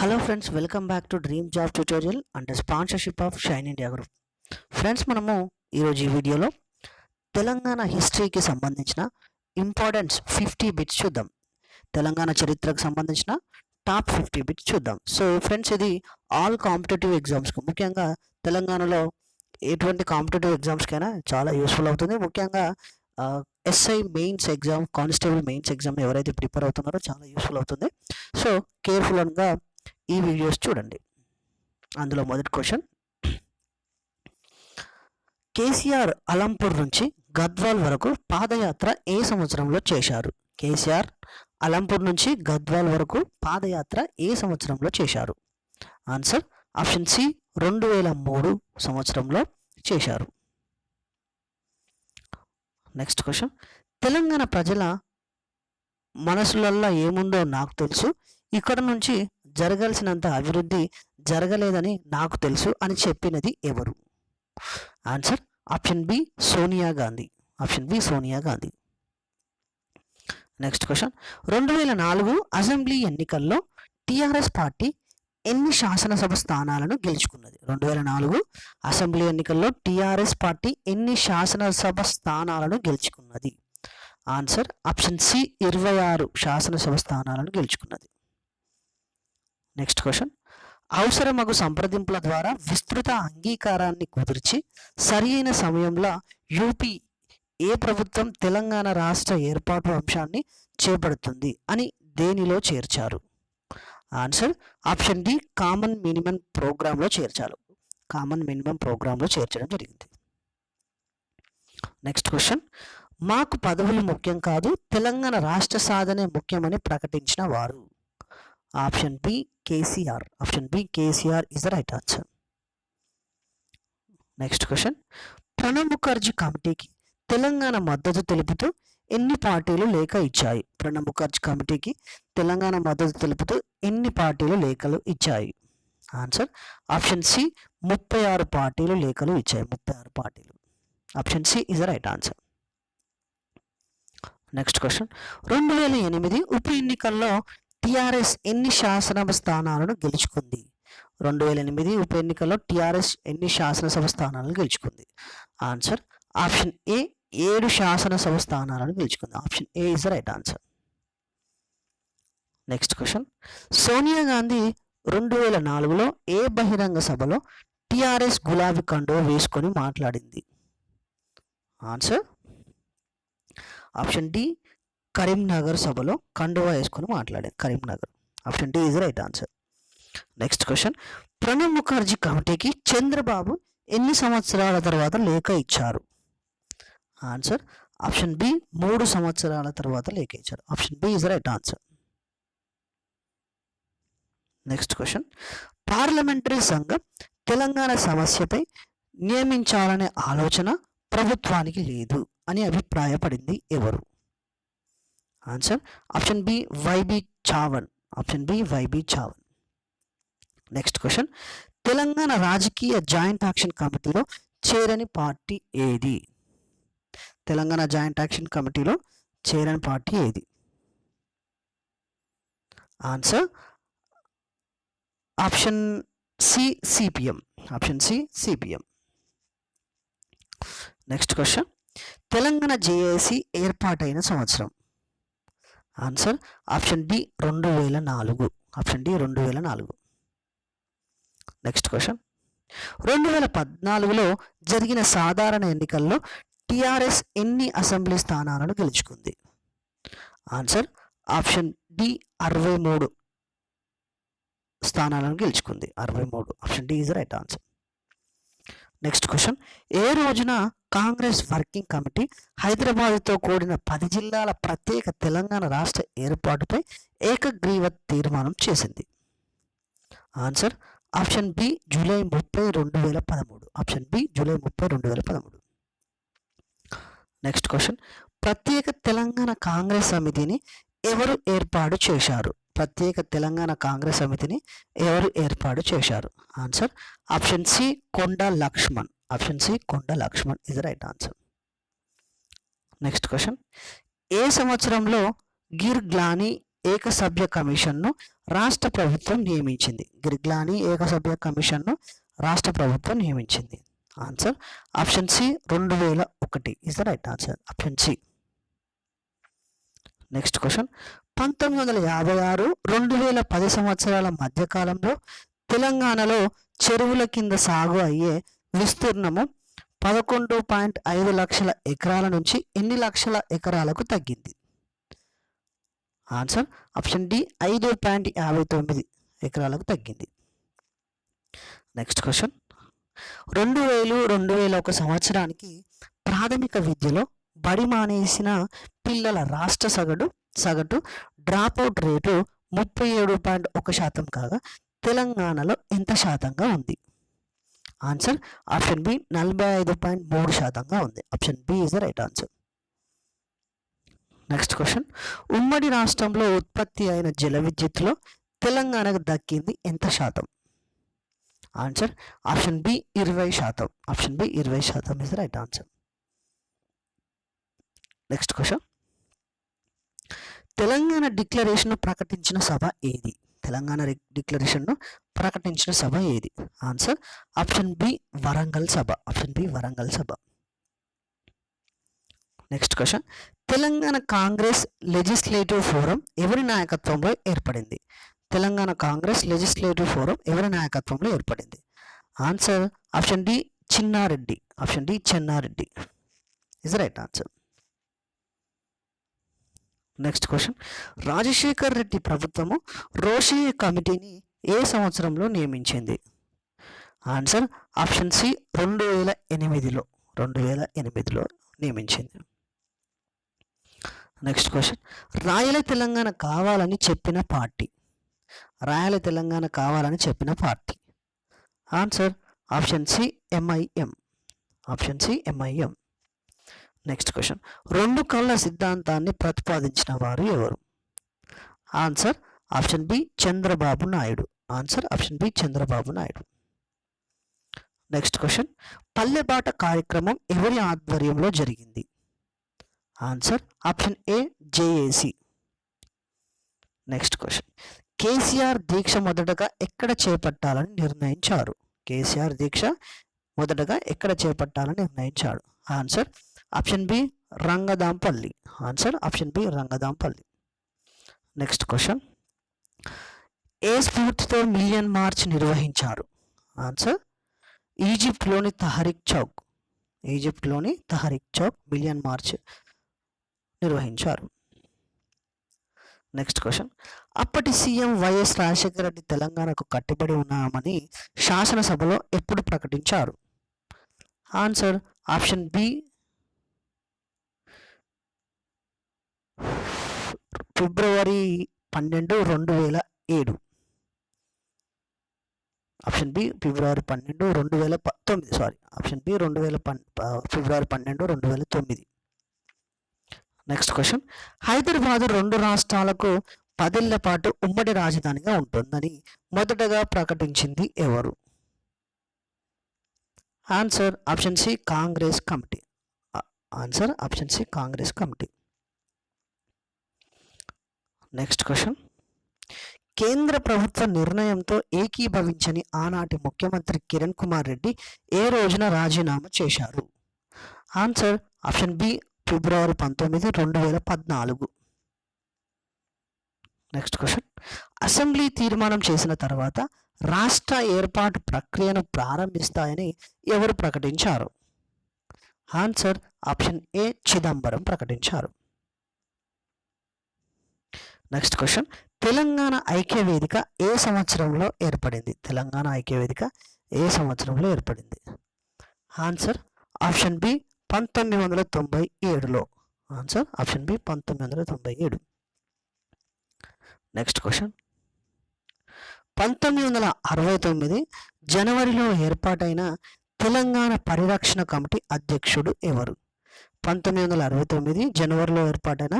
Hello friends welcome back to dream job tutorial and sponsorship of Shine India Group friends మనము ఈరోజు ఈ వీడియోలో తెలంగాణ హిస్టరీకి సంబంధించిన ఇంపార్టెన్స్ ఫిఫ్టీ బిట్స్ చూద్దాం. తెలంగాణ చరిత్రకు సంబంధించిన టాప్ ఫిఫ్టీ బిట్స్ చూద్దాం. సో ఫ్రెండ్స్ ఇది ఆల్ కాంపిటేటివ్ ఎగ్జామ్స్కి ముఖ్యంగా తెలంగాణలో ఎటువంటి కాంపిటేటివ్ ఎగ్జామ్స్కైనా చాలా యూస్ఫుల్ అవుతుంది. ముఖ్యంగా SI mains exam constable mains exam ఎవరైతే ప్రిపేర్ అవుతున్నారో చాలా యూస్ఫుల్ అవుతుంది. సో కేర్ఫుల్గా ఈ వీడియోస్ చూడండి. అందులో మొదటి క్వశ్చన్. కేసీఆర్ అలంపూర్ నుంచి గద్వాల్ వరకు పాదయాత్ర ఏ సంవత్సరంలో చేశారు? కేసీఆర్ అలంపూర్ నుంచి గద్వాల్ వరకు పాదయాత్ర ఏ సంవత్సరంలో చేశారు? ఆన్సర్ ఆప్షన్ సి రెండు వేల మూడు సంవత్సరంలో చేశారు. Next question. తెలంగాణ ప్రజల మనసులల్లో ఏముందో నాకు తెలుసు. ఇక్కడ నుంచి జరగాల్సినంత అభివృద్ధి జరగలేదని నాకు తెలుసు అని చెప్పినది ఎవరు? Answer option B Sonia Gandhi. Option B Sonia Gandhi. Next question రెండు వేల నాలుగు అసెంబ్లీ ఎన్నికల్లో టీఆర్ఎస్ పార్టీ ఎన్ని శాసనసభ స్థానాలను గెలుచుకున్నది? రెండు వేల నాలుగు అసెంబ్లీ ఎన్నికల్లో టీఆర్ఎస్ పార్టీ ఎన్ని శాసనసభ స్థానాలను గెలుచుకున్నది? ఆన్సర్ ఆప్షన్ సి ఇరవై ఆరు శాసనసభ స్థానాలను గెలుచుకున్నది. నెక్స్ట్ క్వశ్చన్ అవసరమగు సంప్రదింపుల ద్వారా విస్తృత అంగీకారాన్ని కుదిర్చి సరియైన సమయంలో యూపీ ఏ ప్రభుత్వం తెలంగాణ రాష్ట్ర ఏర్పాటు అంశాన్ని చేపడుతుంది అని దేనిలో చేర్చారు? Answer option D common minimum ప్రోగ్రాంలో చేర్చారు. కామన్ మినిమం ప్రోగ్రాంలో చేర్చడం జరిగింది. నెక్స్ట్ క్వశ్చన్ మాకు పదవులు ముఖ్యం కాదు తెలంగాణ రాష్ట్ర సాధనే ముఖ్యమని ప్రకటించిన వారు. Option B KCR option B KCR is the right answer next question Pranab Mukherjee కమిటీకి తెలంగాణ మద్దతు తెలుపుతూ ఎన్ని పార్టీలు లేఖ ఇచ్చాయి? ప్రణబ్ ముఖర్జీ కమిటీకి తెలంగాణ మద్దతు తెలుపుతూ ఎన్ని పార్టీలు లేఖలు ఇచ్చాయి? ఆన్సర్ ఆప్షన్ సి ముప్పై ఆరు పార్టీలు లేఖలు ఇచ్చాయి. ముప్పై ఆరు పార్టీలు. Option C is the right answer next question రెండు వేల ఎనిమిది ఉప ఎన్నికల్లో టిఆర్ఎస్ ఎన్ని శాసనసభ స్థానాలను గెలుచుకుంది? రెండు వేల ఎనిమిది ఉప ఎన్నికల్లో టిఆర్ఎస్ ఎన్ని శాసనసభ స్థానాలను గెలుచుకుంది? ఆన్సర్ ఆప్షన్ ఏ ఏడు శాసనసభ స్థానాలను గెలుచుకుంది. Option A is the right answer. Next question. Sonia Gandhi రెండు వేల నాలుగులో ఏ బహిరంగ సభలో టిఆర్ఎస్ గులాబీ కండువ వేసుకొని మాట్లాడింది? ఆన్సర్ ఆప్షన్ డి కరీంనగర్ సభలో కండువా వేసుకొని మాట్లాడింది Karimnagar. Option D is right answer. Next question. Pranab Mukherjee కమిటీకి చంద్రబాబు ఎన్ని సంవత్సరాల తర్వాత లేఖ ఇచ్చారు? ఆన్సర్. ఆప్షన్ బి మూడు సంవత్సరాల తర్వాత లేఖ ఇచ్చారు. Option B is right answer. Next question. Parliamentary సంఘం తెలంగాణ సమస్యపై నియమించాలనే ఆలోచన ప్రభుత్వానికి లేదు అని అభిప్రాయపడింది ఎవరు? Answer option B YB Chavan option B YB Chavan next question Telangana రాజకీయ జాయింట్ యాక్షన్ కమిటీలో చేరని పార్టీ ఏది? తెలంగాణ జాయింట్ యాక్షన్ కమిటీలో చేరని పార్టీ ఏది? Answer option C CPM option C CPM next question Telangana JAC ఏర్పాటైన సంవత్సరం. ఆన్సర్ ఆప్షన్ డి రెండు వేల నాలుగు. ఆప్షన్ డి రెండు వేల నాలుగు. నెక్స్ట్ క్వశ్చన్ రెండు వేల పద్నాలుగులో జరిగిన సాధారణ ఎన్నికల్లో టీఆర్ఎస్ ఎన్ని అసెంబ్లీ స్థానాలను గెలుచుకుంది? ఆన్సర్ ఆప్షన్ డి అరవై మూడు స్థానాలను గెలుచుకుంది. అరవై మూడు. Option D is right answer next question ఏ రోజున కాంగ్రెస్ వర్కింగ్ కమిటీ హైదరాబాద్తో కూడిన పది జిల్లాల ప్రత్యేక తెలంగాణ రాష్ట్ర ఏర్పాటుపై ఏకగ్రీవ తీర్మానం చేసింది? ఆన్సర్ ఆప్షన్ బి జూలై ముప్పై రెండు వేల పదమూడు. ఆప్షన్ బి జూలై ముప్పై రెండు వేల పదమూడు. నెక్స్ట్ క్వశ్చన్ ప్రత్యేక తెలంగాణ కాంగ్రెస్ సమితిని ఎవరు ఏర్పాటు చేశారు? ప్రత్యేక తెలంగాణ కాంగ్రెస్ సమితిని ఎవరు ఏర్పాటు చేశారు? ఆన్సర్ ఆప్షన్ సి కొండ Lakshman. Option C Konda Lakshman is right answer next question ఏ సంవత్సరంలో గిర్ గ్లానీ ఏకసభ్య కమిషన్ను రాష్ట్ర ప్రభుత్వం నియమించింది? గిర్గ్లాని ఏకసభ్య కమిషన్ను రాష్ట్ర ప్రభుత్వం నియమించింది. ఆన్సర్ ఆప్షన్ సి రెండు వేల ఒకటి is the right answer option C next question పంతొమ్మిది వందల యాభై ఆరు రెండు వేల పది సంవత్సరాల మధ్యకాలంలో తెలంగాణలో చెరువుల కింద సాగు అయ్యే విస్తీర్ణము పదకొండు పాయింట్ ఐదు లక్షల ఎకరాల నుంచి ఎన్ని లక్షల ఎకరాలకు తగ్గింది? ఆన్సర్ ఆప్షన్ డి ఐదు పాయింట్ యాభై తొమ్మిది ఎకరాలకు తగ్గింది. Next question. రెండు వేలు రెండు వేల ఒక సంవత్సరానికి ప్రాథమిక విద్యలో బడి మానేసిన పిల్లల రాష్ట్ర సగటు సగటు డ్రాప్అవుట్ రేటు ముప్పై ఏడు పాయింట్ ఒక శాతం కాగా తెలంగాణలో ఎంత శాతంగా ఉంది? ఆన్సర్ ఆప్షన్ బి నలభై ఐదు పాయింట్ మూడు శాతంగా ఉంది. Option B is the right answer. Next question. ఉమ్మడి రాష్ట్రంలో ఉత్పత్తి అయిన జల విద్యుత్తులో తెలంగాణకు దక్కింది ఎంత శాతం? ఆన్సర్ ఆప్షన్ బి ఇరవై శాతం. ఆప్షన్ బి ఇరవై శాతం is right answer. Next question. Telangana డిక్లరేషన్ను ప్రకటించిన సభ ఏది? తెలంగాణ డిక్లరేషన్ను ప్రకటించిన సభ ఏది? ఆన్సర్ ఆప్షన్ బి వరంగల్ సభ. ఆప్షన్ బి వరంగల్ సభ. Next question. Telangana Congress legislative forum ఎవరి నాయకత్వంలో ఏర్పడింది? తెలంగాణ కాంగ్రెస్ లెజిస్లేటివ్ ఫోరం ఎవరి నాయకత్వంలో ఏర్పడింది? Answer option D Chinnareddy. Option D Chennareddy. Is right answer next question Rajasekhar Reddy ప్రభుత్వము రోషయ్య కమిటీని ఏ సంవత్సరంలో నియమించింది? ఆన్సర్ ఆప్షన్ సి రెండు వేల ఎనిమిదిలో రెండు వేల ఎనిమిదిలో నియమించింది. నెక్స్ట్ క్వశ్చన్ రాయల తెలంగాణ కావాలని చెప్పిన పార్టీ. రాయల తెలంగాణ కావాలని చెప్పిన party. Answer option C MIM option C MIM next question రెండు కళ్ళ సిద్ధాంతాన్ని ప్రతిపాదించిన వారు ఎవరు? Answer option B Chandrababu Naidu. Answer option B Chandrababu Naidu. Next question Pallebata కార్యక్రమం ఎవరి ఆధ్వర్యంలో జరిగింది? Answer option A JAC next question KCR దీక్ష మొదటగా ఎక్కడ చేపట్టాలని నిర్ణయించారు? కేసీఆర్ దీక్ష మొదటగా ఎక్కడ చేపట్టాలని నిర్ణయించాడు? Answer option B Rangadampalli answer option B Rangadampalli next question ఏ స్ఫూర్తితో మిలియన్ మార్చ్ నిర్వహించారు? ఆన్సర్ ఈజిప్ట్లోని తహరిక్ చౌక్ ఈజిప్ట్లోని తహరిక్ చౌక్ మిలియన్ మార్చ్ నిర్వహించారు. నెక్స్ట్ క్వశ్చన్ అప్పటి సీఎం వైఎస్ రాజశేఖర రెడ్డి తెలంగాణకు కట్టుబడి ఉన్నామని శాసనసభలో ఎప్పుడు ప్రకటించారు? ఆన్సర్ ఆప్షన్ బి ఫిబ్రవరి పన్నెండు రెండు వేల ఏడు. ఆప్షన్ బి ఫిబ్రవరి పన్నెండు రెండు వేల తొమ్మిది సారీ. ఆప్షన్ బి రెండు వేల పన్ ఫిబ్రవరి పన్నెండు రెండు వేల తొమ్మిది. Next question. హైదరాబాద్ రెండు రాష్ట్రాలకు పదేళ్ళ పాటు ఉమ్మడి రాజధానిగా ఉంటుందని మొదటగా ప్రకటించింది ఎవరు? Answer option C Congress committee. Answer option C Congress committee. Next question కేంద్ర ప్రభుత్వ నిర్ణయంతో ఏకీభవించని ఆనాటి ముఖ్యమంత్రి కిరణ్ కుమార్ రెడ్డి ఏ రోజున రాజీనామా చేశారు? ఆన్సర్ ఆప్షన్ బి ఫిబ్రవరి పంతొమ్మిది రెండు వేల పద్నాలుగు. నెక్స్ట్ క్వశ్చన్ అసెంబ్లీ తీర్మానం చేసిన తర్వాత రాష్ట్ర ఏర్పాటు ప్రక్రియను ప్రారంభిస్తాయని ఎవరు ప్రకటించారు? ఆన్సర్ ఆప్షన్ ఏ చిదంబరం ప్రకటించారు. నెక్స్ట్ క్వశ్చన్ తెలంగాణ ఐక్య వేదిక ఏ సంవత్సరంలో ఏర్పడింది? తెలంగాణ ఐక్య వేదిక ఏ సంవత్సరంలో ఏర్పడింది? ఆన్సర్ ఆప్షన్ బి పంతొమ్మిది వందల తొంభై ఏడులో. ఆన్సర్ ఆప్షన్ బి పంతొమ్మిది వందల తొంభై ఏడు. నెక్స్ట్ క్వశ్చన్ పంతొమ్మిది వందల అరవై తొమ్మిది జనవరిలో ఏర్పాటైన తెలంగాణ పరిరక్షణ కమిటీ అధ్యక్షుడు ఎవరు? పంతొమ్మిది వందల అరవై తొమ్మిది జనవరిలో ఏర్పాటైన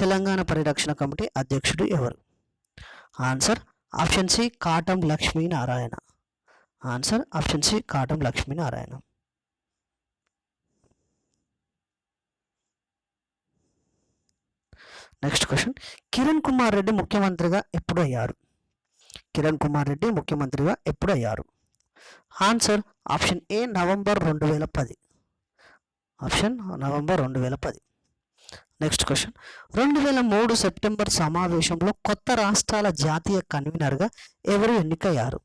తెలంగాణ పరిరక్షణ కమిటీ అధ్యక్షుడు ఎవరు? Answer option C Katam Lakshminarayana. Answer option C Katam Lakshminarayana. Next question Kiran Kumar Reddy ముఖ్యమంత్రిగా ఎప్పుడు అయ్యారు కిరణ్ కుమార్ రెడ్డి ముఖ్యమంత్రిగా ఎప్పుడు అయ్యారు ఆన్సర్ ఆప్షన్ ఏ నవంబర్ రెండు వేల పది. ఆప్షన్ నవంబర్ రెండు వేల పది నెక్స్ట్ క్వశ్చన్. రెండు వేల మూడు సెప్టెంబర్ సమావేశంలో కొత్త రాష్ట్రాల జాతీయ కన్వీనర్గా ఎవరు ఎన్నికయ్యారు?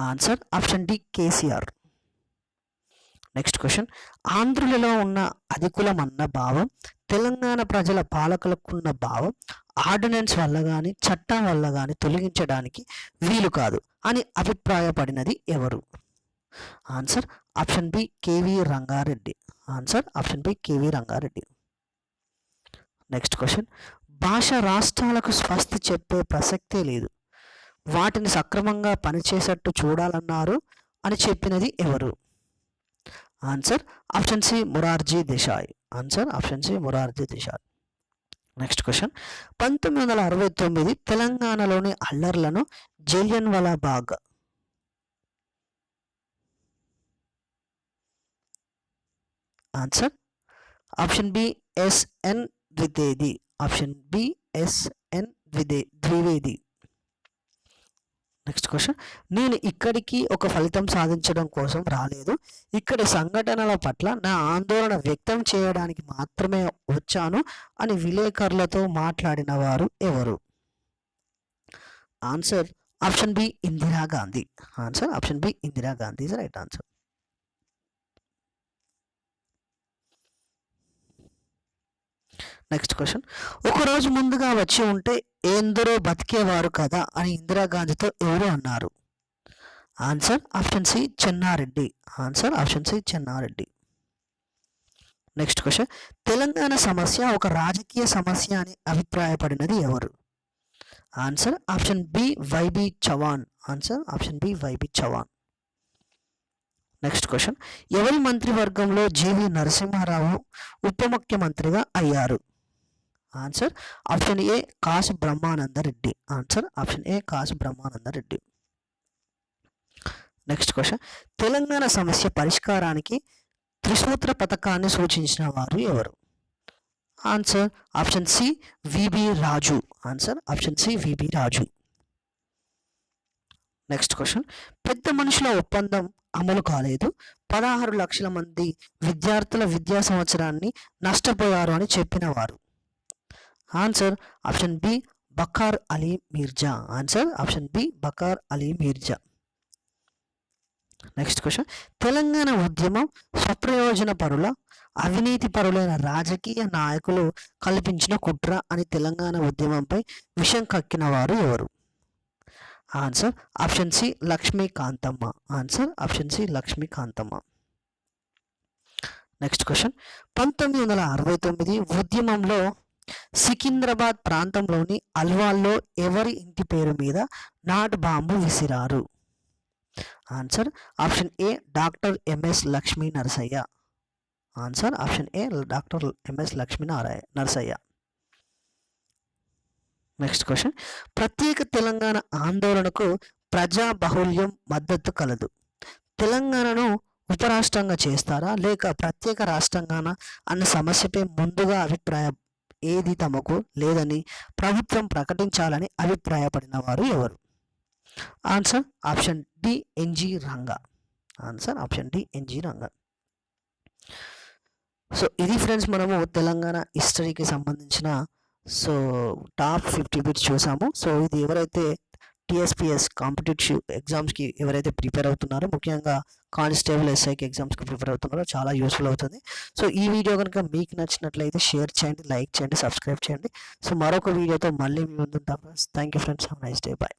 Answer option D KCR. Next question. ఆంధ్రులలో ఉన్న అధికులం అన్న భావం తెలంగాణ ప్రజల పాలకులకున్న భావం ఆర్డినెన్స్ వల్ల కానీ చట్టం వల్ల కానీ తొలగించడానికి వీలు కాదు అని అభిప్రాయపడినది ఎవరు? Answer option B KV Rangareddy. Answer option B KV Rangareddy. Next question. భాష రాష్ట్రాలకు స్వస్తి చెప్పే ప్రసక్తే లేదు. వాటిని సక్రమంగా పనిచేసేట్టు చూడాలన్నారు అని చెప్పినది ఎవరు? Answer option C Morarji Desai. Answer option C Morarji Desai. Next question. పంతొమ్మిది వందల అరవై తొమ్మిది తెలంగాణలోని అల్లర్లను Jallian Bagh answer? Option B SN Dwivedi option B SN ద్విదే Dwivedi. Next question నేను ఇక్కడికి ఒక ఫలితం సాధించడం కోసం రాలేదు. ఇక్కడ సంఘటనల పట్ల నా ఆందోళన వ్యక్తం చేయడానికి మాత్రమే వచ్చాను అని విలేకరులతో మాట్లాడిన వారు ఎవరు? Answer option B Indira Gandhi answer option B Indira Gandhi is right answer next question ఒకరోజు ముందుగా వచ్చి ఉంటే ఎందరో బతికేవారు కదా అని ఇందిరాగాంధీతో ఎవరు అన్నారు? Answer option C Chennareddy answer option C Chennareddy next question Telangana సమస్య ఒక రాజకీయ సమస్య అని అభిప్రాయపడినది ఎవరు? Answer option B YB Chavan answer option B YB Chavan next question ఎవరి మంత్రివర్గంలో జీవి నరసింహారావు ఉప ముఖ్యమంత్రిగా అయ్యారు? Answer option A Kasu Brahmananda Reddy answer option A Kasu Brahmananda Reddy next question Telangana సమస్య పరిష్కారానికి త్రిసూత్ర పథకాన్ని సూచించిన వారు ఎవరు? Answer option C VB Raju answer option C VB Raju next question పెద్ద మనుషుల ఒప్పందం అమలు కాలేదు. పదహారు లక్షల మంది విద్యార్థుల విద్యా సంవత్సరాన్ని నష్టపోయారు అని చెప్పిన వారు. Answer option B Bakar Ali Mirza answer option B Bakar Ali Mirza next question Telangana ఉద్యమం స్వప్రయోజన పరుల అవినీతి పరులైన రాజకీయ నాయకులు కల్పించిన కుట్ర అని తెలంగాణ ఉద్యమంపై విషం కక్కిన వారు ఎవరు? Answer option C Lakshmikantamma. Answer option C Lakshmikantamma. Next question పంతొమ్మిది వందల అరవై తొమ్మిది ఉద్యమంలో సికింద్రాబాద్ ప్రాంతంలోని అల్వాల్లో ఎవరి ఇంటి పేరు మీద నాటు బాంబు విసిరారు? Answer option A doctor MS Lakshmi Narasayya. Answer option A doctor MS Lakshmi నారాయ Narasayya. Next question. ప్రత్యేక తెలంగాణ ఆందోళనకు ప్రజా బహుళ్యం మద్దతు కలదు. తెలంగాణను ఉపరాష్ట్రంగా చేస్తారా? లేక ప్రత్యేక రాష్ట్రంగానా? అన్న సమస్యపై ముందుగా అభిప్రాయం ఏది తమకు లేదని ప్రభుత్వం ప్రకటించాలని అభిప్రాయపడిన వారు ఎవరు? Answer option D NG Ranga. Answer option D NG Ranga. So ఇది ఫ్రెండ్స్ మనము తెలంగాణ హిస్టరీకి సంబంధించిన సో టాప్ ఫిఫ్టీ బిట్స్ చూసాము. సో ఇది ఎవరైతే టీఎస్పిఎస్ కాంపిటేటివ్ ఎగ్జామ్స్కి ఎవరైతే ప్రిపేర్ అవుతున్నారో ముఖ్యంగా కానిస్టేబుల్ ఎస్ఐకి ఎగ్జామ్స్కి ప్రిపేర్ అవుతున్నారో చాలా యూస్ఫుల్ అవుతుంది. సో ఈ వీడియో కనుక మీకు నచ్చినట్లయితే షేర్ చేయండి లైక్ చేయండి సబ్స్క్రైబ్ చేయండి. సో మరొక వీడియోతో మళ్ళీ మీ ముందుంటాం friends. Thank you friends nice day. Bye